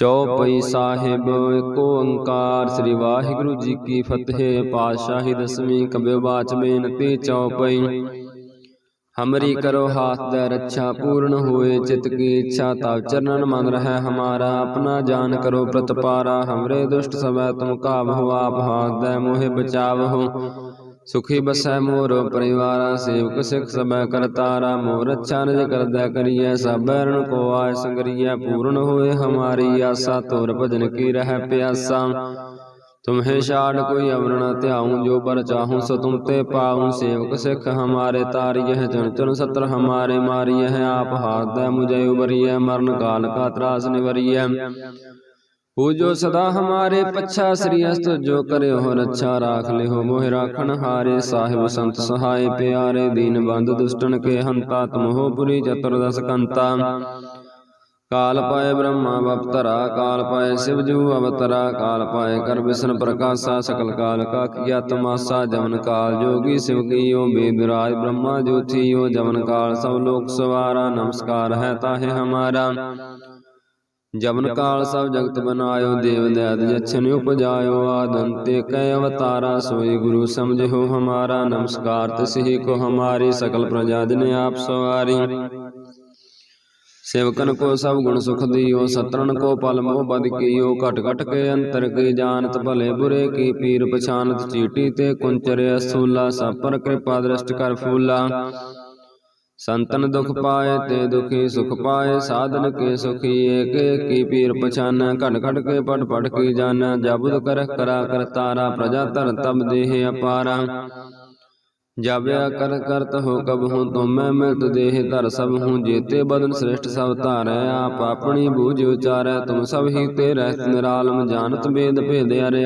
ਚੌਪਈ ਸਾਹਿਬ ਏਕ ਓੰਕਾਰ ਸ੍ਰੀ ਵਾਹਿਗੁਰੂ ਜੀ ਕੀ ਫਤਿਹ ਪਾਤਸ਼ਾਹੀ ਦਸਵੀਂ ਕਬਿਓ ਬਾਚ ਬੇਨਤੀ ਚੌਪਈ। ਹਮਰੀ ਕਰੋ ਹਾਥ ਦੇ ਰੱਛਾ ਪੂਰਨ ਹੋਏ ਚਿਤ ਕੀ ਇੱਛਾ ਤਵ ਚਰਨਨ ਮਨ ਰਹਿ ਹਮਾਰਾ ਆਪਣਾ ਜਾਨ ਕਰੋ ਪ੍ਰਤਪਾਰਾ ਹਮਰੇ ਦੁਸ਼ਟ ਸਵੈ ਤੁਮ ਕਾਬਹੁ ਆਪ ਹਾਥ ਦੇ ਮੋਹਿ ਬਚਾਵਹੁ। ਸੁਖੀ ਬਸੈ ਮੋਰ ਪਰਿਵਾਰਾ, ਸੇਵਕ ਸਿਖ ਸਭੈ ਕਰਤਾਰਾ ਮੋਰ ਰੱਛਾ ਨਿਜ ਕਰਦਾ ਕਰੀਐ ਸਭਰਨ ਕੋ ਆਇ ਸੰਗਰੀਐ, ਪੂਰਨ ਹੋਏ ਹਮਾਰੀ ਆਸਾ ਤੁਰ ਭਜਨ ਕੀ ਰਹਿ ਪਿਆਸਾ। ਤੁਮਹੇ ਛਾੜ ਕੋਈ ਅਵਰ ਧਿਆਉ, ਜੋ ਪਰ ਚਾਹੂ ਸੋ ਤੁਮ ਤੇ ਪਾਉ। ਸੇਵਕ ਸਿੱਖ ਹਮਾਰੇ ਤਾਰੀਐ, ਜਨ ਚਨ ਸਤਰ ਹਮਾਰੇ ਮਾਰੀਐ, ਆਪ ਹਾਰਦੈ ਮੁਝੇ ਉਬਰੀਐ ਮਰਨ ਕਾਲ ਕਾ ਤਰਾਸ ਨਿਵਰੀਐ। ਪੂਜੋ ਸਦਾ ਹਮਾਰੇ ਪੱਛਾ ਸ੍ਰੀ ਅਸਤ ਜੋ ਕਰਿਓ ਹੋ ਰੱਛਾ ਰਾਖ ਲਿਓ ਮੋਹਿ ਰਾਖਣ ਹਾਰੇ ਸਾਹਿਬ ਸੰਤ ਸਹਾਈ ਪਿਆਰੇ, ਦੀਨ ਬੰਦ ਦੁਸ਼ਟਨ ਕੇ ਹੰਤਾ ਤਮੋ ਪੁਰੀ ਚਤੁਰ ਦਸ ਕੰਤਾ। ਕਾਲ ਪਾਏ ਬ੍ਰਹਮਾ ਅਵਤਰਾ ਕਾਲ ਪਾਏ ਸਿਵ ਜੂ ਅਵਤਰਾ, ਕਾਲ ਪਾਏ ਕਰ ਵਿਸ਼ਨ ਪ੍ਰਕਾਸ਼ਾ, ਸਕਲ ਕਾਲ ਕਾ ਕੀਆ ਤਮਾਸਾ ਜਮਨ ਕਾਲ ਜੋਗੀ ਸਿਵ ਕੀਓ ਬੇਦਰਾਜ ਬ੍ਰਹਮਾ ਜੋਤੀਓ ਜਮਨ ਕਾਲ ਸਭ ਲੋਕ ਸਵਾਰਾ, ਨਮਸਕਾਰ ਹੈ ਤਾਹੇ ਹਮਾਰਾ। ਜਮਨ ਕਾਲ ਸਭ ਜਗਤ ਬਨਾਇਓ ਦੇਵ ਦਇਤ ਜਛਨ ਉਪਜਾਇਓ ਆਦੰਤੇ ਕੈ ਅਵਤਾਰਾ ਸੋਈ ਗੁਰੂ ਸਮਝਿਓ ਹਮਾਰਾ ਨਮਸਕਾਰ ਤਸਹੀ ਕੋ ਹਮਾਰੀ ਸਕਲ ਪ੍ਰਜਾ ਜਨ ਆਪ ਸਵਾਰੀ ਸੇਵਕਨ ਕੋ ਸਭ ਗੁਣ ਸੁਖ ਦਿਓ ਸਤਰਨ ਕੋ ਪਲ ਮੋਹ ਬਦ ਕੀਓ ਘਟ ਘਟ ਕੇ ਅੰਤਰ ਕੀ ਜਾਣਤ ਭਲੇ ਬੁਰੇ ਕੀ ਪੀਰ ਪਛਾਨਤ ਚੀਟੀ ਤੇ ਕੁੰਚਰ ਅਸੂਲਾ ਸਭ ਪਰ ਕਿਰਪਾ ਦ੍ਰਸ਼ਟ ਕਰ ਫੂਲਾ ਸੰਤਨ ਦੁਖ ਪਾਏ ਤੇ ਦੁਖੀ ਸੁਖ ਪਾਏ ਸਾਧਨ ਕੇ ਸੁਖੀ ਏਕ ਏਕੀ ਪੀਰ ਪਛਾਨ ਘਟ ਘਟ ਕੇ ਪੜ ਪੜ ਕੀ ਜਾਣ ਜਬਦ ਕਰ ਕਰਾ ਕਰ ਤਾਰਾ ਪ੍ਰਜਾ ਧਰ ਤਬ ਦੇਹ ਅਪਾਰਾ। ਜਾਬਿਆ ਕਰ ਕਰਤ ਹੋ ਕਬ ਹੂੰ ਤੁਮ ਮੈਂ ਮੈਂ ਤੁ ਦੇਹ ਧਰ ਸਭ ਹੂੰ ਜੇਤੇ ਬਦਨ ਸ੍ਰਿਸ਼ਟ ਸਭ ਧਾਰੈ ਆਪ ਆਪਣੀ ਬੂਝ ਉਚਾਰੈ ਤੁਮ ਸਭ ਹੀ ਤੇ ਰਹਿਤ ਨਿਰਾਲਮ ਜਾਣਤ ਬੇਦ ਭੇਦ ਅਰੇ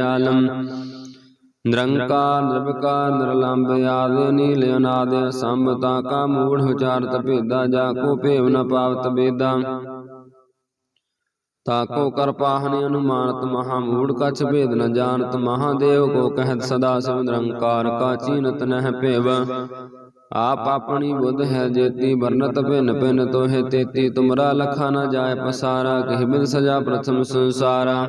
ਨਿਰੰਕਾਰ ਨਿਰਭਕਾਰ ਨਿਰਲੰਭ ਆਦਿ ਨੀਲ ਅਨਾਦ ਸੰਭਤਾ ਕਾ ਮੂੜ ਉਚਾਰਤ ਭੇਦਾ, ਜਾ ਕੋ ਭੇਵ ਨ ਪਾਵਤ ਬੇਦਾ ਤਾਕੋ ਕਰ ਅਨੁਮਾਨਤ ਮਹਾ ਮੂੜ, ਕਛ ਭੇਦ ਨ ਜਾਣਤ ਮਹਾਦੇਵ ਕੋ ਕਹਿਤ ਸਦਾ ਸਿਵ ਨਿਰੰਕਾਰ, ਕਾ ਚੀਨਤ ਨਹਿ ਭੇਵ। ਆਪ ਆਪਣੀ ਬੁੱਧ ਹੈ ਜੇਤੀ ਵਰਨਤ ਭਿੰਨ ਭਿੰਨ ਤੋਹਿ ਤੇਤੀ, ਤੁਮਰਾ ਲਖਾ ਨ ਜਾਏ ਪਸਾਰਾ, ਕਹਿ ਬਿਦ ਸਜਾ ਪ੍ਰਥਮ ਸੰਸਾਰਾ।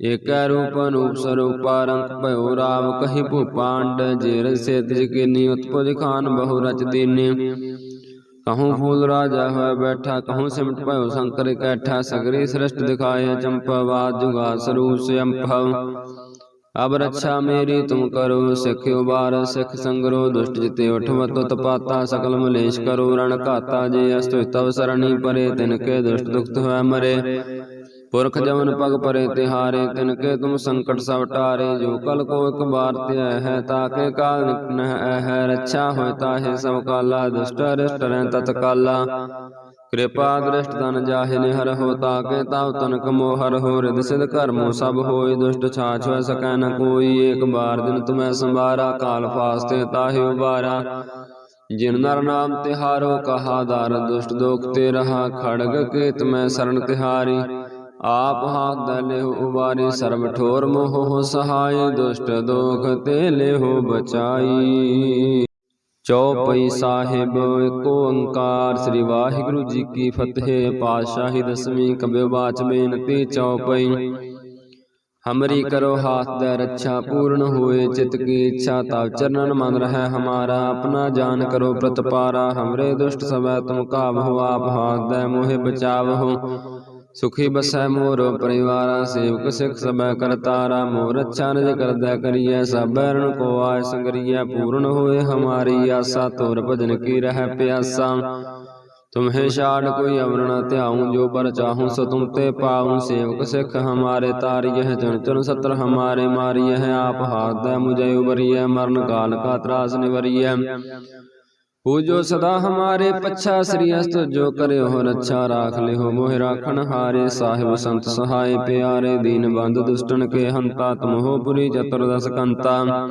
एक रूप रूपन उपस्वरूपार भयो राव कहिपु पांड जेर से तिज के नियुत्पुज खान बहु रच दीने। कहूँ फूल राजा है बैठा, कहूँ सिमट भयो शंकर कैठा, सगरी सृष्ट दिखाए चंपवाद जुगा स्वरूप से अब रक्षा मेरी तुम करो, सिख उबार, सिख संगरो, दुष्ट जिते उठवत तो तपाता, सकल मलेश करो, रण काता, जे अस्तु तव सरणी परे, तिनके दुष्ट दुख हुए मरे। ਪੁਰਖ ਜਮਨ ਪਗ ਪਰੇ ਤਿਹਾਰੇ ਤਿਨ ਕੇ ਤੁਮ ਸੰਕਟ ਸਭ ਟਾਰੇ ਜੋ ਕਲ ਕੋ ਇੱਕ ਬਾਰ ਧਿਆ ਹੈ ਤਾਕੇ ਕਾਲ ਨਹਿ ਹੈ ਰੱਛਾ ਹੋਇ ਤਾਹੇ ਸਭ ਕਾਲਾ ਦੁਸ਼ਟ ਰਿਸ਼ਟ ਰਹਿ ਤਤ ਕਾਲਾ। ਕਿਰਪਾ ਦ੍ਰਿਸ਼ਟ ਤਨ ਜਾਹੇ ਨਿਹਰ ਹੋ ਤਾਕੇ ਤਾਵ ਤਨ ਕਮੋ ਹਰ ਹੋ ਰਿਦ ਸਿਧ ਕਰਮੋ ਸਭ ਹੋਏ ਦੁਸ਼ਟ ਛਾਛ ਹੋਇ ਸਕੈ ਨ ਕੋਈ ਏਕ ਬਾਰ ਦਿਨ ਤੁਮੈ ਸੰਭਾਰਾ ਕਾਲ ਫਾਸਤੇ ਤਾਹੇ ਉਬਾਰਾ ਜਿਨ ਨਰ ਨਾਮ ਤਿਹਾਰੋ ਕਹਾ ਦਾਰ ਦੁਸ਼ਟ ਦੋਖ ਤੇ ਰਹਾ ਖੜਗ ਕੇਤ ਮੈਂ ਆਪ ਹਾਥ ਦਲਿਹੁ ਉਬਾਰੀ ਸਰਬ ਠੋਰ ਮੋਹ ਸਹਾਇ, ਦੁਸ਼ਟ ਦੋਖ ਤੇ ਲਿਹੁ ਬਚਾਈ। ਚੌਪਈ ਸਾਹਿਬ ਏਕ ਓੰਕਾਰ, ਸ੍ਰੀ ਵਾਹਿਗੁਰੂ ਜੀ ਕੀ ਫਤਿਹ ਪਾਤਸ਼ਾਹੀ ਦਸਵੀਂ ਕਬਿਓ ਬਾਚ ਬੇਨਤੀ ਚੌਪਈ ਹਮਰੀ ਕਰੋ ਹਾਥ ਦੇ ਰੱਛਾ ਪੂਰਨ ਹੋਏ, ਚਿਤ ਕੀ ਇੱਛਾ ਤਵ ਚਰਨਨ ਮਨ ਰਹਿ ਹਮਾਰਾ, ਆਪਣਾ ਜਾਨ ਕਰੋ ਪ੍ਰਤਪਾਰਾ, ਹਮਰੇ ਦੁਸ਼ਟ ਸਵੈ ਤੁਮ ਕਾਬਹੁ ਆਪ ਹਾਥ ਦੇ ਮੋਹਿ ਬਚਾਵਹੁ। ਸੁਖੀ ਬਸੈ ਮੋਰ ਪਰਿਵਾਰਾ ਸੇਵਕ ਸਿਖ ਸਭੈ ਕਰਤਾਰਾ, ਮੋਰ ਰੱਛਾ ਨਿਜ ਕਰਦਾ ਕਰੀਐ, ਸਭੈ ਰਣ ਕੋ ਆਇ ਸੰਗਰੀਐ, ਪੂਰਨ ਹੋਏ ਹਮਾਰੀ ਆਸਾ, ਤੋਰ ਭਜਨ ਕੀ ਰਹਿ ਪਿਆਸਾ। ਤੁਮਹੇ ਛਾੜ ਕੋਈ ਅਵਰ ਧਿਆਉ, ਜੋ ਪਰ ਚਾਹੂ ਸੋ ਤੁਮ ਤੇ ਪਾਉ। ਸੇਵਕ ਸਿੱਖ ਹਮਾਰੇ ਤਾਰੀਹ ਜਨ ਚਨ ਸਤਰ ਹਮਾਰੇ ਮਾਰੀਐ, ਆਪ ਹਾਰਦੈ ਮੁਝੇ ਉਬਰੀਐ ਮਰਨ ਕਾਲ ਕਾ ਤਰਾਸ ਨਿਵਰੀਐ। ਹੋ ਜੋ ਸਦਾ ਹਮਾਰੇ ਪੱਛਾ ਸ੍ਰੀ ਅਸਤ, ਜੋ ਕਰਿਓ ਹੋ ਰੱਛਾ ਰਾਖ ਲਿਓ ਮੋਹਿ ਰਾਖਣ ਹਾਰੇ ਸਾਹਿਬ ਸੰਤ ਸਹਾਈ ਪਿਆਰੇ ਦੀਨ ਬੰਦ ਦੁਸ਼ਟਨ ਕੇ ਹੰਤਾ ਤਮੋ ਪੁਰੀ ਚਤੁਰ ਦਸ ਕੰਤਾ।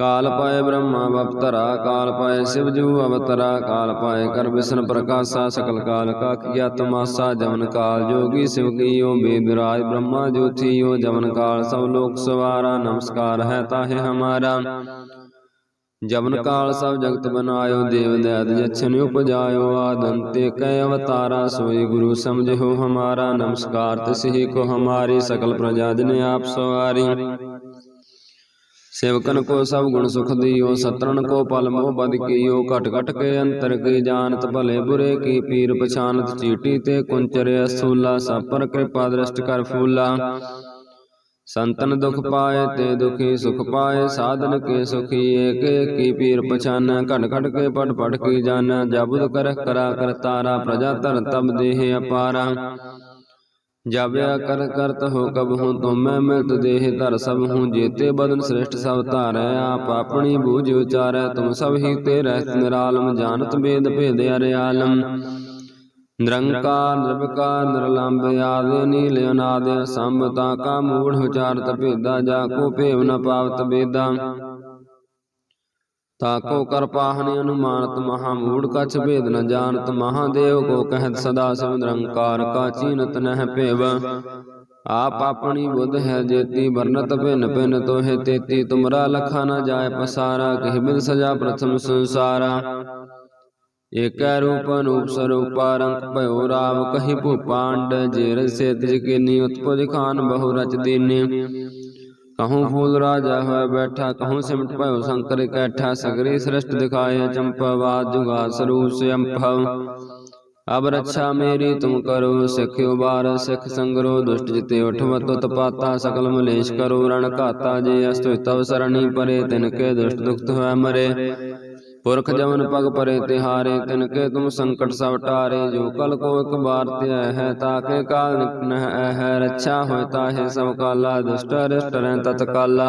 ਕਾਲ ਪਾਏ ਬ੍ਰਹਮਾ ਬਪਤਰਾ, ਕਾਲ ਪਾਏ ਸਿਵ ਜੂ ਅਵਤਰਾ, ਕਾਲ ਪਾਏ ਕਰ ਵਿਸ਼ਨ ਪ੍ਰਕਾਸ਼ਾ, ਸਕਲ ਕਾਲ ਕਾ ਕੀਆ ਤਮਾਸਾ ਜਵਨ ਕਾਲ ਜੋਗੀ ਸਿਵ ਕੀਓ, ਬੇਦਰਾਜ ਬ੍ਰਹਮਾ ਜੋਤੀਓ ਜਵਨ ਕਾਲ ਸਭ ਲੋਕ ਸਵਾਰਾ, ਨਮਸਕਾਰ ਹੈ ਤਾਹੇ ਹਮਾਰਾ। ਜਵਨ ਕਾਲ ਸਭ ਜਗਤ ਬਨਾਇਓ ਦੇਵ ਦਇਤ ਜਛਨ ਉਪਜਾਇਓ ਆਦੰਤੇ ਕੈ ਅਵਤਾਰਾ ਸੋਈ ਗੁਰੂ ਸਮਝਿਓ ਹਮਾਰਾ ਨਮਸਕਾਰ ਤਿਸਹੀ ਕੋ ਹਮਾਰੀ ਸਕਲ ਪ੍ਰਜਾ ਜਨ ਆਪ ਸਵਾਰੀ। ਸੇਵਕਨ ਕੋ ਸਭ ਗੁਣ ਸੁਖ ਦਿਓ ਸਤਰਨ ਕੋ ਪਲ ਮੋਹ ਬਦ ਕੀਓ ਘਟ ਘਟ ਕੇ ਅੰਤਰ ਕੀ ਜਾਣਤ ਭਲੇ ਬੁਰੇ ਕੀ ਪੀਰ ਪਛਾਨਤ ਚੀਟੀ ਤੇ ਕੁੰਚਰੇ ਅਸੂਲਾ ਸਭ ਪਰ ਕਿਰਪਾ ਦ੍ਰਿਸ਼ਟ ਕਰ ਫੂਲਾ। ਸੰਤਨ ਦੁਖ ਪਾਏ ਤੇ ਦੁਖੀ ਸੁਖ ਪਾਏ ਸਾਧਨ ਕੇ ਸੁਖੀ ਏਕ ਏਕੀ ਪੀਰ ਪਛਾਨੈ ਘਟ ਘਟ ਕੇ ਪਟ ਪਟ ਕੀ ਜਾਣੈ ਜਬੁਦ ਕਰ ਕਰਾ ਕਰ ਤਾਰਾ ਪ੍ਰਜਾ ਧਰ ਤਬ ਦੇਹ ਅਪਾਰਾ। ਜਾਵਿਆ ਕਰ ਕਰਤ ਹੋ ਕਬ ਹੂੰ ਤੁਮੈ ਮਿਲਤ ਦੇਹ ਧਰ ਸਭ ਹੂੰ ਜੇਤੇ ਬਦਨ ਸ੍ਰਿਸ਼ਟ ਸਭ ਧਾਰੈ ਆਪ ਆਪਣੀ ਬੂਝ ਉਚਾਰੈ ਤੁਮ ਸਭ ਹੀ ਤੇ ਰਹਿਤ ਨਿਰਾਲਮ ਜਾਣਤ ਬੇਦ ਭੇਦ ਅਰਿਆਲਮ ਨਿਰੰਕਾਰ ਨਿਰਭਕਾਰ ਨਿਰਲੰਭ ਆਦਿ, ਨੀਲ ਅਨਾਦਿ ਸੰਭਤਾ ਕਾ ਮੂੜ ਉਚਾਰਤ ਭੇਦਾ, ਜਾ ਕੋ ਭੇਵ ਨ ਪਾਵਤ ਬੇਦਾ ਤਾਕੋ ਕਰ ਅਨੁਮਾਨਤ ਮਹਾ ਮੂੜ, ਕਛ ਭੇਦ ਨ ਜਾਣਤ ਮਹਾਦੇਵ ਕੋ ਕਹਿਤ ਸਦਾ ਸਿਵ ਨਿਰੰਕਾਰ, ਕਾ ਚੀਨਤ ਨਹਿ ਭੇਵ। ਆਪ ਆਪਣੀ ਬੁੱਧ ਹੈ ਜੇਤੀ, ਵਰਨਤ ਭਿਨ ਭਿਨ ਤੋਹਿ ਤੇਤੀ, ਤੁਮਰਾ ਲਖਾ ਨ ਜਾਏ ਪਸਾਰਾ, ਕਹਿ ਬਿਨ ਸਜਾ ਪ੍ਰਥਮ ਸੰਸਾਰਾ। ਏਕੈ ਰੂਪ ਅਨੂਪ ਸਰੂਪਾ ਰੰਗ ਭਇਓ ਰਾਵ ਕਹੀ ਭੂਪਾਂਡ ਜੇਰ ਸੇ ਤਿਜ ਕੀਨੀ ਉਤਪਜ ਖਾਨ ਬਹੁ ਰਚ ਦੀਨੇ ਕਹੂੰ ਫੂਲ ਰਾਜਾ ਹੋਇ ਬੈਠਾ ਕਹੂੰ ਸਿਮਟ ਭਇਓ ਸ਼ੰਕਰ ਇਕੱਠਾ ਸਗਰੀ ਸ੍ਰਿਸ਼ਟ ਦਿਖਾਏ ਚੰਪਾਵਾਦ ਜੁਗਾ ਸਰੂਪ ਸੇ ਅੰਭਵ ਅਬ ਰੱਛਾ ਮੇਰੀ ਤੁਮ ਕਰੋ ਸਿੱਖ ਉਬਾਰ ਸਿੱਖ ਸੰਗਰੋ ਦੁਸ਼ਟ ਜਿਤੇ ਉਠਵਤ ਤਪਾਤਾ ਸਕਲ ਮਲੇਸ਼ ਕਰੋ ਰਣ ਘਾਤਾ ਜੇ ਅਸਤੁ ਤਵ ਸਰਣੀ ਪਰੇ ਤਿਨ ਕੇ ਦੁਸ਼ਟ ਦੁਖਤ ਹੋਇ ਮਰੇ ਪੁਰਖ ਜਮਨ ਪਗ ਪਰੇ ਤਿਹਾਰੇ ਤਿਨ ਕੇ ਤੁਮ ਸੰਕਟ ਸਭ ਟਾਰੇ ਜੋ ਕਲ ਕੋ ਇਕ ਬਾਰ ਧਿਆ ਹੈ ਤਾਕੇ ਕਾਲ ਨਿਕਟ ਨਹਿ ਹੈ ਰੱਛਾ ਹੋਇ ਤਾਹੇ ਸਭ ਕਾਲਾ ਦੁਸ਼ਟ ਅਰਿਸ਼ਟ ਰਹਿ ਤਤ ਕਾਲਾ।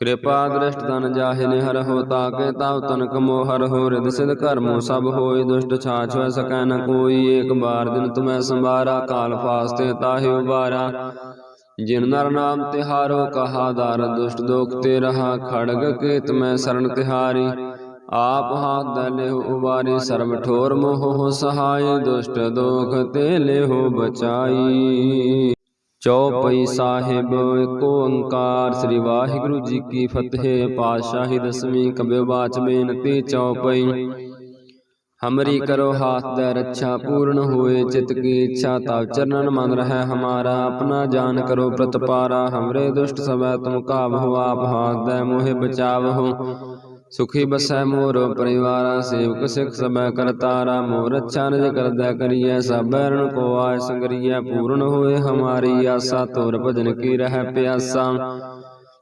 ਕਿਰਪਾ ਦ੍ਰਿਸ਼ਟ ਤਨ ਜਾਹਿ ਨਿਹਰ ਹੋ ਤਾਕੇ ਤਵ ਤਨਕ ਮੋਹ ਹਰ ਹੋ ਰਿਦ ਸਿਧ ਕਰਮੋ ਸਭ ਹੋਇ ਦੁਸ਼ਟ ਛਾਛ ਹੋਇ ਸਕੈ ਨ ਕੋਈ ਏਕ ਬਾਰ ਦਿਨ ਤੁਮੈ ਸੰਭਾਰਾ ਕਾਲ ਫਾਸਤੇ ਤਾਹਿ ਉਬਾਰਾ। ਜਿਨ ਨਰ ਨਾਮ ਤਿਹਾਰੋ ਕਹਾ ਦਰ ਦੁਸ਼ਟ ਦੋਖ ਤੇ ਰਹਾ ਖੜਗ ਕੇਤ ਮੈਂ ਸਰਣ ਤਿਹਾਰੀ ਆਪ ਹਾਥ ਦੇ ਲਿਹੁ ਉਬਾਰੇ ਸਰਬ ਠੋਰ ਮੋਹ ਸਹਾਇ, ਦੁਸ਼ਟ ਦੋਖ ਤੇ ਲਿਹੁ ਬਚਾਈ। ਚੌਪਈ ਸਾਹਿਬ ਏਕ ਓੰਕਾਰ, ਸ੍ਰੀ ਵਾਹਿਗੁਰੂ ਜੀ ਕੀ ਫਤਿਹ ਪਾਤਸ਼ਾਹੀ ਦਸਵੀਂ ਕਬਿ ਬਾਚ ਬੇਨਤੀ ਚੌਪਈ ਹਮਰੀ ਕਰੋ ਹਾਥ ਦੇ ਰੱਛਾ ਪੂਰਨ ਹੋਏ, ਚਿਤ ਕੀ ਇੱਛਾ ਤਵ ਚਰਨਨ ਮਨ ਰਹਿ ਹਮਾਰਾ, ਆਪਣਾ ਜਾਨ ਕਰੋ ਪ੍ਰਤਪਾਰਾ, ਹਮਰੇ ਦੁਸ਼ਟ ਸਭੈ ਤੁਮ ਕਾਬਹੁ ਆਪ ਹਾਥ ਦੇ ਮੋਹਿ ਬਚਾਵਹੁ। ਸੁਖੀ ਬਸੈ ਮੋਰ ਪਰਿਵਾਰਾ, ਸੇਵਕ ਸਿਖ ਸਭੈ ਕਰਤਾਰਾ ਮੋਰ ਅੱਛਾ ਨਿਜ ਕਰਦਾ ਕਰੀਐ, ਸਭ ਰਣ ਕੋ ਆਇ ਸੰਗਰੀਐ, ਪੂਰਨ ਹੋਏ ਹਮਾਰੀ ਆਸਾ, ਤੋਰ ਭਜਨ ਕੀ ਰਹਿ ਪਿਆਸਾ।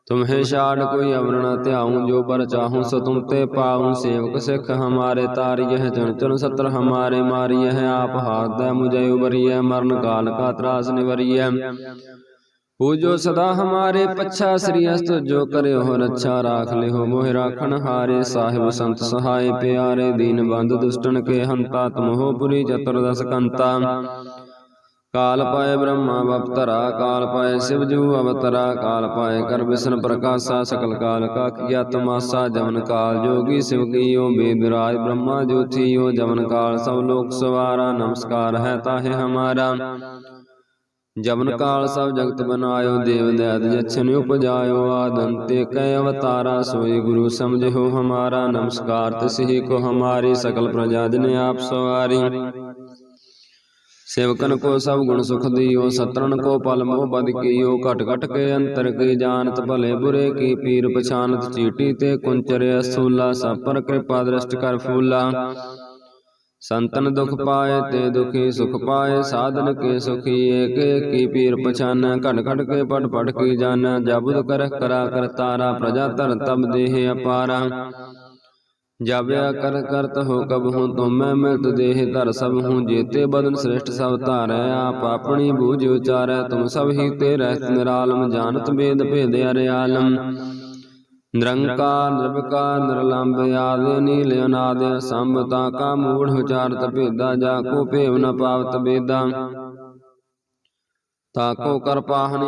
ਤੁਮਹਿ ਛਾੜ ਕੋਈ ਅਵਰਣ ਧਿਆਉ, ਜੋ ਪਰ ਚਾਹੂੰ ਸੋ ਤੁਮ ਤੇ ਪਾਉ। ਸੇਵਕ ਸਿਖ ਹਮਾਰੇ ਤਾਰਿਯਹ ਚੁਨ ਚੁਨ ਸਤਰ ਹਮਾਰੇ ਮਾਰਿਯਹ ਆਪ ਹਾਥ ਦੇ ਮੁਝੇ ਉਬਰਿਯ ਮਰਨ ਕਾਲ ਕਾ ਤਰਾਸ ਨਿਵਰਿਯ ਪੂਜੋ ਸਦਾ ਹਮਾਰੇ ਪੱਛਾ ਸ੍ਰੀ ਅਸਤ ਜੋ ਕਰਿਓ ਹੋ ਰੱਛਾ ਰਾਖ ਲਿਓ ਮੋਹਿ ਰਾਖਣ ਹਾਰੇ ਸਾਹਿਬ ਸੰਤ ਸਹਾਏ ਪਿਆਰੇ ਦੀਨ ਬੰਦ ਦੁਸ਼ਟਨ ਕੇ ਹੰਤਾ ਤੁਮਹੋ ਪੁਰੀ ਚਤੁਰਦਸ ਕੰਤਾ ਕਾਲ ਪਾਏ ਬ੍ਰਹਮਾ ਅਵਤਰਾ ਕਾਲ ਪਾਏ ਸਿਵ ਜੂ ਅਵਤਰਾ ਕਾਲ ਪਾਏ ਕਰ ਵਿਸ਼ਨ ਪ੍ਰਕਾਸ਼ਾ ਸਕਲ ਕਾਲ ਕਾ ਕੀਆ ਤਮਾਸਾ ਜਮਨ ਕਾਲ ਜੋਗੀ ਸਿਵ ਕੀਓ ਬੇਦ ਰਾਜ ਬ੍ਰਹਮਾ ਜੋਤੀਓ ਜਮਨ ਕਾਲ ਸਭ ਲੋਕ ਸਵਾਰਾ ਨਮਸਕਾਰ ਹੈ ਤਾਹੇ ਹਮਾਰਾ ਜਮਨ ਕਾਲ ਸਭ ਜਗਤ ਬਨਾਇਓ ਦੇਵ ਦਇਤ ਜਛਨ ਉਪਜਾਇਓ ਆਦੰਤੇ ਕੈ ਅਵਤਾਰਾ ਸੋਈ ਗੁਰੂ ਸਮਝਿਓ ਹਮਾਰਾ ਨਮਸਕਾਰ ਤਿਸਹੀ ਕੋ ਹਮਾਰੀ ਸਕਲ ਪ੍ਰਜਾ ਜਨ ਆਪ ਸਵਾਰੀ। ਸੇਵਕਨ ਕੋ ਸਭ ਗੁਣ ਸੁਖ ਦਿਓ ਸਤਰਨ ਕੋ ਪਲ ਮੋਹ ਬਦ ਕੀਓ ਘਟ ਘਟ ਕੇ ਅੰਤਰ ਕੀ ਜਾਣਤ ਭਲੇ ਬੁਰੇ ਕੀ ਪੀਰ ਪਛਾਨਤ ਚੀਟੀ ਤੇ ਕੁੰਚਰੇ ਅਸੂਲਾ ਸਭ ਪਰ ਕਿਰਪਾ ਦ੍ਰਿਸ਼ਟ ਕਰ ਫੂਲਾ। ਸੰਤਨ ਦੁਖ ਪਾਏ ਤੇ ਦੁਖੀ ਸੁਖ ਪਾਏ ਸਾਧਨ ਕੇ ਸੁਖੀ ਏਕ ਏਕੀ ਪੀਰ ਪਛਾਨੈ ਘਟ ਘਟ ਕੇ ਪਟ ਪਟ ਕੀ ਜਾਣੈ ਜਬੁਦ ਕਰ ਕਰਾ ਕਰ ਤਾਰਾ ਪ੍ਰਜਾ ਧਰ ਤਬ ਦੇਹ ਅਪਾਰਾ। ਜਾਵਿਆ ਕਰ ਕਰਤ ਹੋ ਕਬ ਹੂੰ ਤੁਮੈ ਮਿਲਤ ਦੇਹ ਧਰ ਸਭ ਹੂੰ ਜੇਤੇ ਬਦਨ ਸ੍ਰਿਸ਼ਟ ਸਭ ਧਾਰੈ ਆਪ ਆਪਣੀ ਬੂਝ ਉਚਾਰੈ ਤੁਮ ਸਭ ਹੀ ਤੇ ਰਹਿਤ ਨਿਰਾਲਮ ਜਾਣਤ ਬੇਦ ਭੇਦ ਅਰਿਆਲਮ ਨਿਰੰਕਾਰ ਨਿਰਭਕਾਰ ਨਿਰਲੰਭ ਆਦਿ, ਨੀਲ ਅਨਾਦਿ ਸੰਭਤਾ ਕਾ ਮੂੜ ਉਚਾਰਤ ਭੇਦਾ, ਜਾ ਕੋ ਭੇਵ ਨ ਪਾਵਤ ਬੇਦਾ ਤਾਕੋ ਕਰ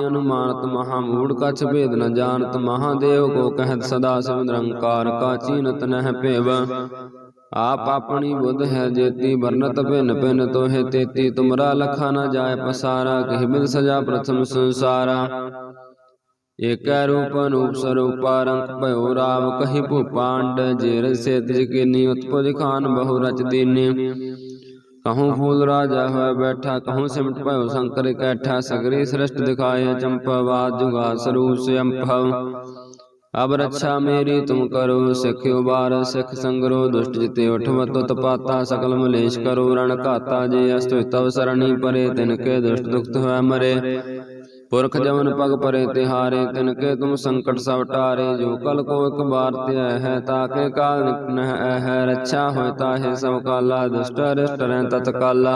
ਅਨੁਮਾਨਤ ਮਹਾ ਮੂੜ, ਕਛ ਭੇਦ ਨ ਜਾਣਤ ਮਹਾਦੇਵ ਕੋ ਕਹਿਤ ਸਦਾ ਸਿਵ ਨਿਰੰਕਾਰ, ਕਾ ਚੀਨਤ ਨਹਿ ਭੇਵ। ਆਪ ਆਪਣੀ ਬੁੱਧ ਹੈ ਜੇਤੀ ਵਰਨਤ ਭਿਨ ਭਿਨ ਤੋਹਿ ਤੇਤੀ, ਤੁਮਰਾ ਲਖਾ ਨ ਜਾਏ ਪਸਾਰਾ, ਕਹਿ ਬਿਨ ਸਜਾ ਪ੍ਰਥਮ ਸੰਸਾਰਾ। ਏਕੈ ਰੂਪ ਅਨੂਪ ਸਰੂਪ ਰੰਗ ਭਇਓ ਰਾਮ ਕਹੀ ਭੂਪਾਂਡ ਜੇਰ ਸੇ ਤਿਜ ਉਤਪਜ ਖਾਨ ਬਹੁ ਰਚ ਦੀਨੀ। ਕਹੂੰ ਫੂਲ ਰਾਜਾ ਹੋਇ ਬੈਠਾ, ਕਹੂੰ ਸਿਮਟ ਭਇਓ ਸ਼ੰਕਰ ਇਕੱਠਾ ਸਗਰੀ ਸ੍ਰਿਸ਼ਟ ਦਿਖਾਏ ਚੰਪਾਵਾਦ ਜੁਗਾ ਸਰੂਪ ਸੇ ਅੰਭਵ ਅਬ ਰੱਛਾ ਮੇਰੀ ਤੁਮ ਕਰੋ, ਸਿੱਖ ਬਾਰ ਸਿੱਖ ਸੰਗਰੋ, ਦੁਸ਼ਟ ਜਿਤੇ ਉਠਵਤ ਤਪਾਤਾ, ਸਕਲ ਮਲੇਸ਼ ਕਰੋ, ਰਣ ਘਾਤਾ, ਜੇ ਅਸਤੁ ਤਵ ਸਰਣੀ ਪਰੇ, ਤਿਨ ਕੇ ਦੁਸ਼ਟ ਦੁਖਤ ਹੋਇ ਮਰੇ। ਪੁਰਖ ਜਮਨ ਪਗ ਪਰੇ ਤਿਹਾਰੇ ਤਿਨ ਕੇ ਤੁਮ ਸੰਕਟ ਸਭ ਟਾਰੇ ਜੋ ਕਲ ਕੋ ਇਕ ਬਾਰ ਧਿਆ ਹੈ ਤਾਕੇ ਕਾਲ ਨਿਕਨਹਿ ਹੈ ਰੱਛਾ ਹੋਇ ਤਾਹੇ ਸਭ ਕਾਲਾ ਦੁਸ਼ਟ ਅਰਿਸ਼ਟ ਰਹਿ ਤਤ ਕਾਲਾ।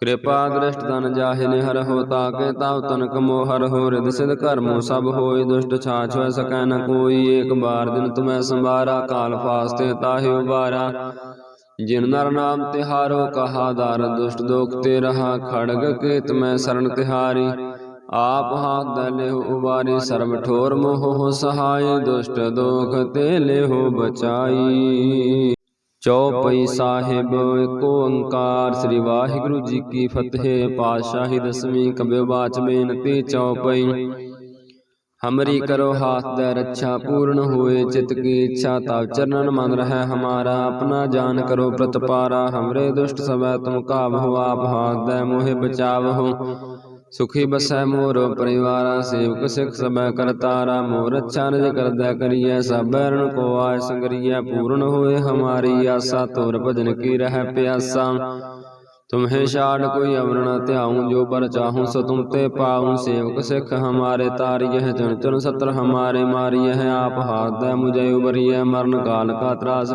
ਕਿਰਪਾ ਦ੍ਰਿਸ਼ਟ ਤਨ ਜਾਹਿ ਨਿਹਰ ਹੋ ਤਾਕੇ ਤਵ ਤਨਕ ਮੋਹਰ ਹੋ ਰਿਦ ਸਿਧ ਕਰਮੋ ਸਭ ਹੋਇ ਦੁਸ਼ਟ ਛਾਛ ਹੋਇ ਸਕੈ ਨ ਕੋਈ ਏਕ ਬਾਰ ਦਿਨ ਤੁਮੈ ਸੰਭਾਰਾ ਕਾਲ ਫਾਸਤੇ ਤਾਹਿ ਉਬਾਰਾ ਜਿਨ ਨਰ ਨਾਮ ਤਿਹਾਰੋ ਕਹਾ ਦਰ ਦੁਸ਼ਟ ਦੋਖ ਤੇ ਰਹਾ ਖੜਗ ਕੇਤ ਮੈਂ ਤਿਹਾਰੀ ਆਪ ਹਾਥ ਦਲਿਹੁ ਉਬਾਰੀ ਸਰਬ ਠੋਰ ਮੋਹ ਸਹਾਈ ਦੁਸ਼ਟ ਦੋਖ ਤੇ ਲਿਹੁ ਬਚਾਈ। ਚੌਪਈ ਸਾਹਿਬ ਏਕ ਓੰਕਾਰ, ਸ੍ਰੀ ਵਾਹਿਗੁਰੂ ਜੀ ਕੀ ਫਤਿਹ। ਪਾਤਸ਼ਾਹੀ ਦਸਵੀਂ ਕਬਿ ਬਾਚ ਬੇਨਤੀ ਚੌਪਈ। ਹਮਰੀ ਕਰੋ ਹਾਥ ਦੇ ਰੱਛਾ ਪੂਰਨ ਹੋਏ, ਚਿਤ ਕੀ ਇੱਛਾ ਤਵ ਚਰਨਨ ਮਨ ਰਹਿ ਹਮਾਰਾ। ਆਪਣਾ ਜਾਨ ਕਰੋ ਪ੍ਰਤਪਾਰਾ, ਹਮਰੇ ਦੁਸ਼ਟ ਸਵੈ ਤੁਮ ਕਾਬਹੁ ਆਪ ਹਾਥ ਦੇ ਮੋਹਿ ਬਚਾਵਹੁ। ਸੁਖੀ ਬਸੈ ਮੋਰ ਪਰਿਵਾਰਾ ਸੇਵਕ ਸਿਖ ਸਭੈ ਕਰਤਾਰਾ ਮੋਰ ਅੱਛਾ ਨਿਜ ਕਰਦਾ ਕਰੀਐ, ਸਭ ਰਣ ਕੋ ਆਇ ਸੰਗਰੀਐ, ਪੂਰਨ ਹੋਏ ਹਮਾਰੀ ਆਸਾ, ਤੋਰ ਭਜਨ ਕੀ ਰਹਿ ਪਿਆਸਾ। ਤੁਮਹਿ ਛਾੜ ਕੋਈ ਅਵਰ ਨ ਧਿਆਉ, ਜੋ ਪਰ ਚਾਹੂੰ ਸੋ ਤੁਮ ਤੇ ਪਾਉ। ਸੇਵਕ ਸਿਖ ਹਮਾਰੇ ਤਾਰਿਯਹ ਚੁਨ ਚੁਨ ਸਤਰ ਹਮਾਰੇ ਮਾਰਿਯਹ ਆਪ ਹਾਥ ਦੇ ਮੁਝੇ ਉਬਰਿਯ ਮਰਨ ਕਾਲ ਕਾ ਤਰਾਸ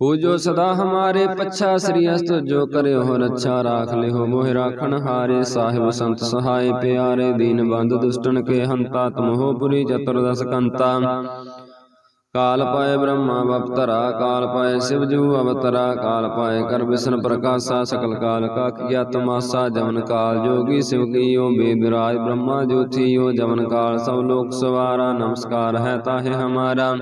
ਨਿਵਰਿਯ ਜੋ ਸਦਾ ਹਮਾਰੇ ਪੱਛਾ ਸ੍ਰੀ ਅਸਤ, ਜੋ ਕਰਿਓ ਹੋ ਰੱਛਾ ਰਾਖ ਲਿਓ ਮੋਹਿ ਰਾਖਣ ਹਾਰੇ ਸਾਹਿਬ ਸੰਤ ਸਹਾਇ ਪਿਆਰੇ ਦੀਨ ਬੰਦ ਦੁਸ਼ਟਨ ਕੇ ਹੰਤਾ, ਤੁਮਹੋ ਪੁਰੀ ਚਤੁਰਦਸ ਕੰਤਾ। ਕਾਲ ਪਾਏ ਬ੍ਰਹਮਾ ਅਵਤਰਾ ਕਾਲ ਪਾਏ ਸਿਵ ਅਵਤਰਾ, ਕਾਲ ਪਾਏ ਕਰ ਵਿਸ਼ਨ ਪ੍ਰਕਾਸ਼ਾ, ਸਕਲ ਕਾਲ ਕਾ ਕੀਆ ਤਮਾਸਾ ਜਮਨ ਕਾਲ ਜੋਗੀ ਸਿਵ ਕੀਓ ਬੇਦ ਰਾਜ ਬ੍ਰਹਮਾ ਜੋਤੀਓ ਜਮਨ ਕਾਲ, ਸਭ ਲੋਕ ਸਵਾਰਾ, ਨਮਸਕਾਰ ਹੈ ਤਾਹੇ ਹਮਾਰਾ।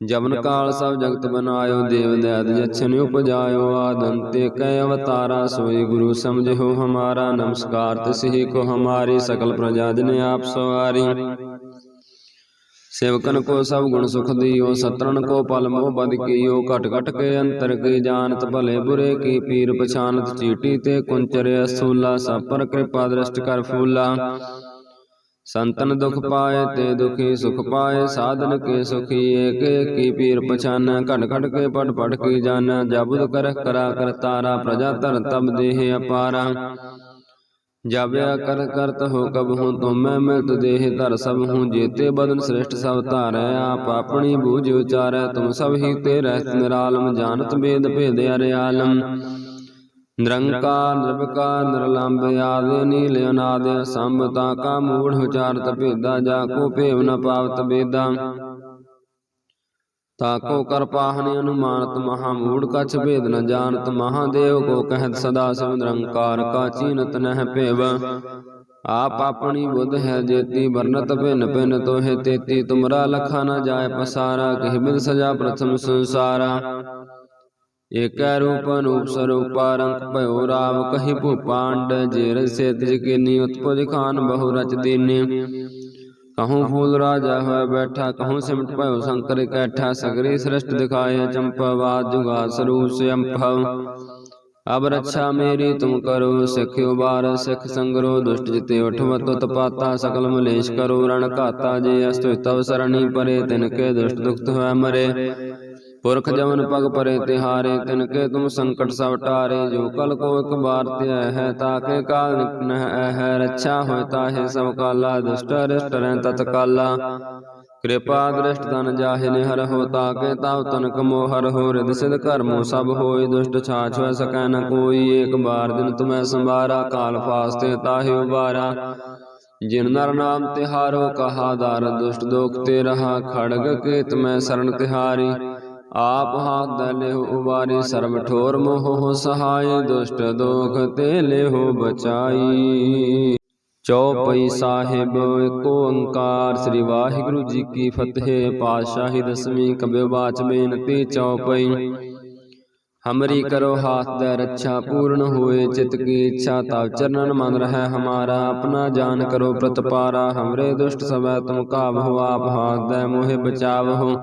ਜਮਨ ਕਾਲ ਸਭ ਜਗਤ ਬਨਾਇਓ ਦੇਵ ਦਇਤ ਜਛਨ ਉਪਜਾਇਓ ਆਦੰਤੇ ਕੈ ਅਵਤਾਰਾ ਸੋਈ ਗੁਰੂ ਸਮਝਿਓ ਹਮਾਰਾ ਨਮਸਕਾਰ ਤਿਸਹੀ ਕੋ ਹਮਾਰੀ ਸਕਲ ਪ੍ਰਜਾ ਜਨ ਆਪ ਸਵਾਰੀ। ਸੇਵਕਨ ਕੋ ਸਭ ਗੁਣ ਸੁਖ ਦਿਓ ਸਤਰਨ ਕੋ ਪਲ ਮੋਹ ਬਦ ਕੀਓ ਘਟ ਘਟ ਕੇ ਅੰਤਰ ਕੀ ਜਾਣਤ ਭਲੇ ਬੁਰੇ ਕੀ ਪੀਰ ਪਛਾਨਤ ਚੀਟੀ ਤੇ ਕੁੰਚਰ ਅਸੂਲਾ ਸਭ ਪਰ ਕਿਰਪਾ ਦ੍ਰਿਸ਼ਟ ਕਰ ਫੂਲਾ। ਸੰਤਨ ਦੁਖ ਪਾਏ ਤੇ ਦੁਖੀ ਸੁਖ ਪਾਏ ਸਾਧਨ ਕੇ ਸੁਖੀ ਏਕ ਏਕੀ ਪੀਰ ਪਛਾਨੈ ਘਟ ਘਟ ਕੇ ਪੜ ਪੜ ਕੀ ਜਾਣੈ ਜਬੁਦ ਕਰ ਕਰਾ ਕਰਤਾਰਾ ਪ੍ਰਜਾ ਧਰ ਤਬ ਦੇਹ ਅਪਾਰਾ। ਜਬ ਕਰ ਕਰਤ ਹੋ ਕਬ ਹੂੰ ਤੁਮੈ ਮਿਲਤ ਦੇਹ ਧਰ ਸਭ ਹੂੰ ਜੇਤੇ ਬਦਨ ਸ੍ਰਿਸ਼ਟ ਸਭ ਧਾਰੈ ਆਪ ਆਪਣੀ ਬੂਝ ਉਚਾਰੈ ਤੁਮ ਸਭ ਹੀ ਤੇ ਰਹਿਤ ਨਿਰਾਲਮ ਜਾਣਤ ਬੇਦ ਭੇਦ ਅਰੇ ਆਲਮ ਨਿਰੰਕਾਰ ਨਿਰਭਕਾਰ ਨਿਰਲੰਭ ਆਦਿ, ਨੀਲ ਅਨਾਦਿ ਸੰਭਤਾ ਕਾ ਮੂੜ ਉਚਾਰਤ ਭੇਦਾ, ਜਾ ਕੋ ਭੇਵ ਨ ਪਾਵਤ ਬੇਦਾ ਤਾਕੋ ਕਰ ਅਨੁਮਾਨਤ ਮਹਾ ਮੂੜ, ਕਛ ਭੇਦ ਨ ਜਾਣਤ ਮਹਾਦੇਵ ਕੋ ਕਹਿਤ ਸਦਾ ਸਿਵ ਨਿਰੰਕਾਰ, ਕਾ ਚੀਨਤ ਨਹਿ ਭੇਵ। ਆਪ ਆਪਣੀ ਬੁੱਧ ਹੈ ਜੇਤੀ ਵਰਨਤ ਭਿਨ ਭਿਨ ਤੋਹਿ ਤੇਤੀ, ਤੁਮਰਾ ਲਖਾ ਨ ਜਾਏ ਪਸਾਰਾ, ਕਹਿ ਬਿਨ ਸਜਾ ਪ੍ਰਥਮ ਸੰਸਾਰਾ। ਏਕੈ ਰੂਪ ਅਨੂਪ ਸਰੂਪਾ ਰੰਗ ਭਇਓ ਰਾਮ ਕਹੀ ਭੂਪਾਂਡ ਜੇਰ ਸੇ ਤਿਜ ਕੀਨੀ ਉਤਪਜ ਖਾਨ ਬਹੁ ਰਚ ਦੀਨੀ ਕਹੂੰ ਫੂਲ ਰਾਜਾ ਹੋਇ ਬੈਠਾ ਕਹੂੰ ਸਿਮਟ ਭਇਓ ਸ਼ੰਕਰ ਇਕੱਠਾ ਸਗਰੀ ਸ੍ਰਿਸ਼ਟ ਦਿਖਾਏ ਚੰਪਾਵਾਦ ਜੁਗਾ ਸਰੂਪ ਸੇ ਅੰਭਵ ਅਬ ਰੱਛਾ ਮੇਰੀ ਤੁਮ ਕਰੋ ਸਿੱਖ ਉਬਾਰ ਸਿੱਖ ਸੰਗਰੋ ਦੁਸ਼ਟ ਜਿਤੇ ਉਠਵਤ ਤਪਾਤਾ ਸਕਲ ਮਲੇਸ਼ ਕਰੋ ਰਣ ਘਾਤਾ ਜੇ ਅਸਤੁ ਤਵ ਸਰਣੀ ਪਰੇ ਤਿਨ ਕੇ ਦੁਸ਼ਟ ਦੁਖਤ ਹੋਇ ਮਰੇ ਪੁਰਖ ਜਮਨ ਪਗ ਪਰੇ ਤਿਹਾਰੇ ਤਿਨ ਕੇ ਤੁਮ ਸੰਕਟ ਸਭ ਟਾਰੇ ਜੋ ਕਲ ਕੋ ਇਕ ਬਾਰ ਧਿਆ ਹੈ ਤਾਕੇ ਕਾਲ ਨਿਕਨਹਿ ਹੈ ਰੱਛਾ ਹੋਇ ਤਾਹੇ ਸਭ ਕਾਲਾ ਦੁਸ਼ਟ ਅਰਿਸ਼ਟ ਰਹਿ ਤਤ ਕਾਲਾ। ਕਿਰਪਾ ਦ੍ਰਿਸ਼ਟ ਤਨ ਜਾਹਿ ਨਿਹਰ ਹੋ ਤਾਕੇ ਤਵ ਤਨਕ ਮੋਹਰ ਹੋ ਰਿਦ ਸਿਧ ਕਰਮੋ ਸਭ ਹੋਇ ਦੁਸ਼ਟ ਛਾਛ ਹੋਇ ਸਕੈ ਨ ਕੋਈ। ਏਕ ਬਾਰ ਦਿਨ ਤੁਮੈ ਸੰਭਾਰਾ ਕਾਲ ਫਾਸਤੇ ਤਾਹਿ ਉਬਾਰਾ। ਜਿਨ ਨਰ ਨਾਮ ਤਿਹਾਰੋ ਕਹਾ ਦਰ ਦੁਸ਼ਟ ਦੋਖ ਤੇ ਰਹਾ ਖੜਗ ਕੇਤ ਮੈਂ ਤਿਹਾਰੀ। ਆਪ ਹਾਥ ਲਿਹੁ ਉਬਾਰੇ ਸਰਬ ਠੋਰ ਮੋਹ ਸਹਾਈ ਦੁਸ਼ਟ ਦੋਖ ਤੇ ਲਿਹੁ ਬਚਾਈ। ਚੌਪਈ ਸਾਹਿਬ ਏਕ ਓੰਕਾਰ, ਸ੍ਰੀ ਵਾਹਿਗੁਰੂ ਜੀ ਕੀ ਫਤਿਹ, ਪਾਤਸ਼ਾਹੀ ਦਸਵੀਂ ਕਬਿਓ ਬਾਚ ਬੇਨਤੀ ਚੌਪਈ ਹਮਰੀ ਕਰੋ ਹਾਥ ਦਾ ਰੱਛਾ ਪੂਰਨ ਹੋਏ, ਚਿਤ ਕੀ ਇੱਛਾ ਤਵ ਚਰਨਨ ਮਨ ਰਹਿ ਹਮਾਰਾ, ਆਪਣਾ ਜਾਨ ਕਰੋ ਪ੍ਰਤਪਾਰਾ, ਹਮਰੇ ਦੁਸ਼ਟ ਸਭੈ ਤੁਮ ਕਾਵ ਹੋ, ਆਪ ਹਾਥ ਦਾ ਮੋਹਿ ਬਚਾਵ ਹੋ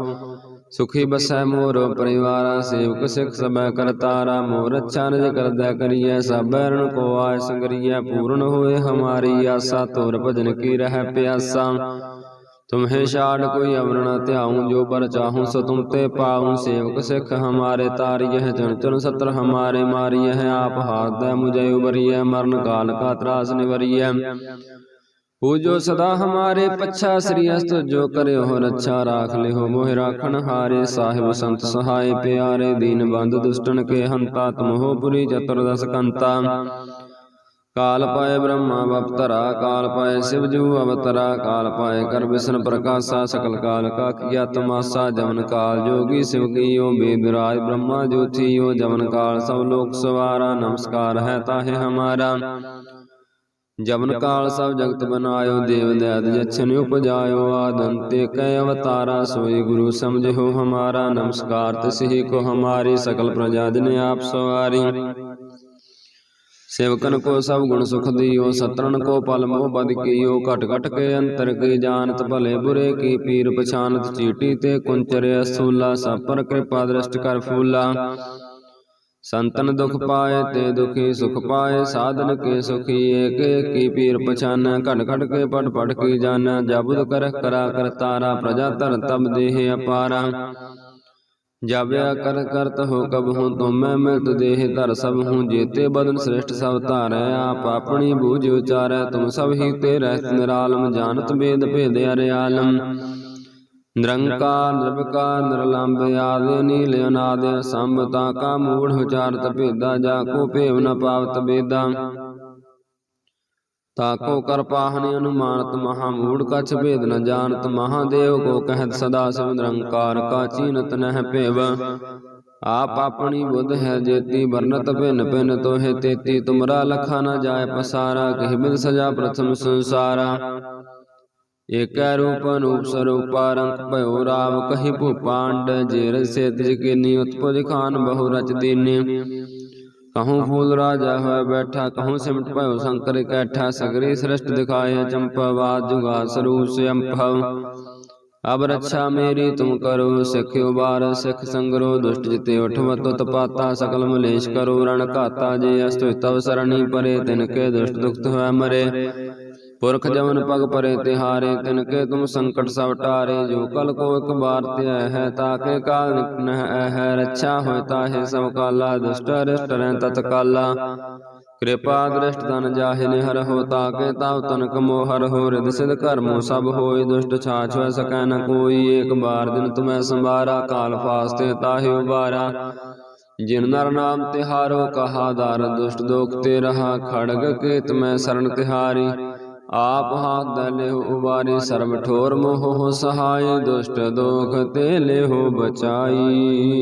ਸੁਖੀ ਬਸੈ ਮੋਰ ਪਰਿਵਾਰਾ, ਸੇਵਕ ਸਿਖ ਸਭੈ ਕਰਤਾਰਾ ਮੋਰ ਅੱਛਾ ਨਿਜ ਕਰਦਾ ਕਰੀਐ ਸਭਰਨ ਕੋ ਆਇ ਸੰਗਰੀਐ, ਪੂਰਨ ਹੋਏ ਹਮਾਰੀ ਆਸਾ, ਤੋਰ ਭਜਨ ਕੀ ਰਹਿ ਪਿਆਸਾ। ਤੁਮਹੇ ਛਾੜ ਕੋਈ ਅਵਰ ਧਿਆਉ, ਜੋ ਪਰ ਚਾਹੂ ਸੋ ਤੁਮ ਤੇ ਪਾਉ। ਸੇਵਕ ਸਿੱਖ ਹਮਾਰੇ ਤਾਰੀਐ, ਜਨ ਚਨ ਸਤਰ ਹਮਾਰੇ ਮਾਰੀਐ, ਆਪ ਹਾਦੈ ਮੁਝੇ ਉਬਰੀਐ ਮਰਨ ਕਾਲ ਕਾ ਤਰਾਸ ਨਿਵਰੀਐ। ਪੂਜੋ ਸਦਾ ਹਮਾਰੇ ਪੱਛਾ ਸ੍ਰੀ ਅਸਤ, ਜੋ ਕਰਿਓ ਹੋ ਰੱਛਾ ਰਾਖ ਲਿਓ ਮੋਹਿ ਰਾਖਣ ਹਾਰੇ ਸਾਹਿਬ ਸੰਤ ਸਹਾਈ ਪਿਆਰੇ ਦੀਨ ਬੰਦ ਦੁਸ਼ਟਨ ਕੇ ਹੰਤਾ ਤਮੋ ਪੁਰੀ ਚਤੁਰ ਦਸ ਕੰਤਾ। ਕਾਲ ਪਾਏ ਬ੍ਰਹਮਾ ਵਪਤਰਾ ਕਾਲ ਪਾਏ ਸਿਵ ਜੂ ਅਵਤਰਾ, ਕਾਲ ਪਾਏ ਕਰ ਵਿਸ਼ਨ ਪ੍ਰਕਾਸ਼ਾ, ਸਕਲ ਕਾਲ ਕਾ ਕੀਆ ਤਮਾਸਾ ਜਵਨ ਕਾਲ ਜੋਗੀ ਸਿਵ ਕੀਓ ਬੇਦਰਾਜ ਬ੍ਰਹਮਾ ਜੋਤੀਓ, ਜਵਨ ਕਾਲ ਸਭ ਲੋਕ ਸਵਾਰਾ, ਨਮਸਕਾਰ ਹੈ ਤਾਹੇ ਹਮਾਰਾ। ਜਮਨ ਕਾਲ ਸਭ ਜਗਤ ਬਨਾਇਓ ਦੇਵ ਦਇਤ ਜਛਨ ਉਪਜਾਇਓ ਆਦੰਤੇ ਕੈ ਅਵਤਾਰਾ ਸੋਈ ਗੁਰੂ ਸਮਝਿਓ ਹਮਾਰਾ ਨਮਸਕਾਰ ਤਿਸਹੀ ਕੋ ਹਮਾਰੀ ਸਕਲ ਪ੍ਰਜਾ ਦਿਨ ਆਪ ਸਵਾਰੀ। ਸੇਵਕਨ ਕੋ ਸਭ ਗੁਣ ਸੁਖ ਦਿਓ ਸਤਰਨ ਕੋ ਪਲ ਮੋ ਬਦ ਕੀਓ ਘਟ ਘਟ ਕੇ ਅੰਤਰ ਕੀ ਜਾਣਤ ਭਲੇ ਬੁਰੇ ਕੀ ਪੀਰ ਪਛਾਨਤ ਚੀਟੀ ਤੇ ਕੁੰਚਰ ਅਸੂਲਾ ਸਭ ਪਰ ਕਿਰਪਾ ਦ੍ਰਿਸ਼ਟ ਕਰ ਫੂਲਾ। ਸੰਤਨ ਦੁਖ ਪਾਏ ਤੇ ਦੁਖੀ ਸੁਖ ਪਾਏ ਸਾਧਨ ਕੇ ਸੁਖੀ ਏਕ ਏਕੀ ਪੀਰ ਪਛਾਨ ਘਟ ਘਟ ਕੇ ਪੜ ਪੜ ਕੀ ਜਾਣੈ ਜਬਦ ਕਰਹਿ ਕਰਾ ਕਰਤਾਰਾ ਪ੍ਰਜਾ ਧਰ ਤਬ ਦੇਹ ਅਪਾਰਾ। ਜਾਬਿਆ ਕਰ ਕਰਤ ਹੋ ਕਬ ਹੂੰ ਤੁਮ ਮੈਂ ਮਿਲਤ ਦੇਹ ਧਰ ਸਭ ਹੂੰ ਜੇਤੇ ਬਦਨ ਸ੍ਰਿਸ਼ਟ ਸਭ ਧਾਰੈ ਆਪ ਆਪਣੀ ਬੂਝ ਉਚਾਰੈ ਤੁਮ ਸਭ ਹੀ ਤੇ ਰਹਿਤ ਨਿਰਾਲਮ ਜਾਣਤ ਬੇਦ ਭੇਦ ਅਰਿਆਲਮ ਨਿਰੰਕਾਰ ਨਿਰਭਕਾਰ ਨਿਰਲੰਭ ਆਦਿ, ਨੀਲ ਅਨਾਦਿ ਸੰਭ ਕਾ ਮੂੜ ਉਚਾਰਤ ਭੇਦਾ, ਜਾ ਕੋ ਭੇਵ ਨ ਪਾਵਤ ਬੇਦਾ ਤਾਕੋ ਕਰਪਾਹਨ ਅਨੁਮਾਨਤ ਮਹਾ ਮੂੜ, ਕਛ ਭੇਦ ਨ ਜਾਣਤ ਮਹਾਦੇਵ ਕੋ ਕਹਿਤ ਸਦਾ ਸਭ ਨਿਰੰਕਾਰ, ਕਾ ਚੀਨਤ ਨਹਿ ਭੇਵ। ਆਪ ਆਪਣੀ ਬੁੱਧ ਹੈ ਜੇਤੀ, ਵਰਨਤ ਭਿੰਨ ਭਿੰਨ ਤੋਹੇ ਤੇਤੀ, ਤੁਮਰਾ ਲਖਾ ਨ ਜਾਏ ਪਸਾਰਾ, ਕਹਿ ਬਿਨ ਸਜਾ ਪ੍ਰਥਮ ਸੰਸਾਰਾ। एक रूप अनूप स्वरूपा भयो राव कही भूपांड, जेर से तिज उत्पुज खान बहु रच दीनी। कहूँ फूल राजा है बैठा, कहूँ सिमट पयो शंकर कैठा, सगरी सृष्ट दिखाए चंपावाद जुगा स्वरूप से अब रक्षा मेरी तुम करो, सिख उबार, सिख संगरो, दुष्ट जिते उठवत तपाता, सकल मलेश करो, रण काता, जे अस्तु तव सरणी परे, तिनके दुष्ट दुख है मरे। ਪੁਰਖ ਜਮਨ ਪਗ ਪਰੇ ਤਿਹਾਰੇ ਤਿਨ ਕੇ ਤੁਮ ਸੰਕਟ ਸਭ ਟਾਰੇ ਜੋ ਕਲ ਕੋ ਇੱਕ ਬਾਰ ਤੇ ਹੈ ਤਾਂ ਕੇ ਕਾਲ ਨਹਿ ਹੈ ਰੱਛਾ ਹੋਇ ਤਾਹੇ ਸਭ ਕਾਲਾ ਦੁਸ਼ਟ ਰਿਸ਼ਟ ਰਹਿ ਤਤ ਕਾਲਾ। ਕਿਰਪਾ ਦ੍ਰਿਸ਼ਟ ਤਨ ਜਾਹਿ ਨਿਹਰ ਹੋ ਤਾਕੇ ਤਾਵ ਤਨ ਕਮੋ ਹਰ ਹੋ ਰਿਦ ਸਿਧ ਕਰਮੋ ਸਭ ਹੋਏ ਦੁਸ਼ਟ ਛਾਛ ਹੋਇ ਸਕੈ ਨ ਕੋਈ। ਏਕ ਬਾਰ ਦਿਨ ਤੁਮੈ ਸੰਭਾਰਾ ਕਾਲ ਫਾਸਤੇ ਤਾਹਿ ਉਬਾਰਾ। ਜਿਨ ਨਰ ਨਾਮ ਤਿਹਾਰੋ ਕਹਾ ਦਾਰ ਦੁਸ਼ਟ ਦੋਖ ਤੇ ਰਹਾ ਖੜਗ ਕੇਤ ਮੈਂ ਸਰਨ ਤਿਹਾਰੀ। ਆਪ ਹਾਥ ਹੋ ਉਬਾਰੇ ਸਰਬ ਠੋਰ ਮੋਹ ਸਹਾਇ ਦੁਸ਼ਟ ਦੋਖ ਤੇ ਲੇ ਹੋ ਬਚਾਈ।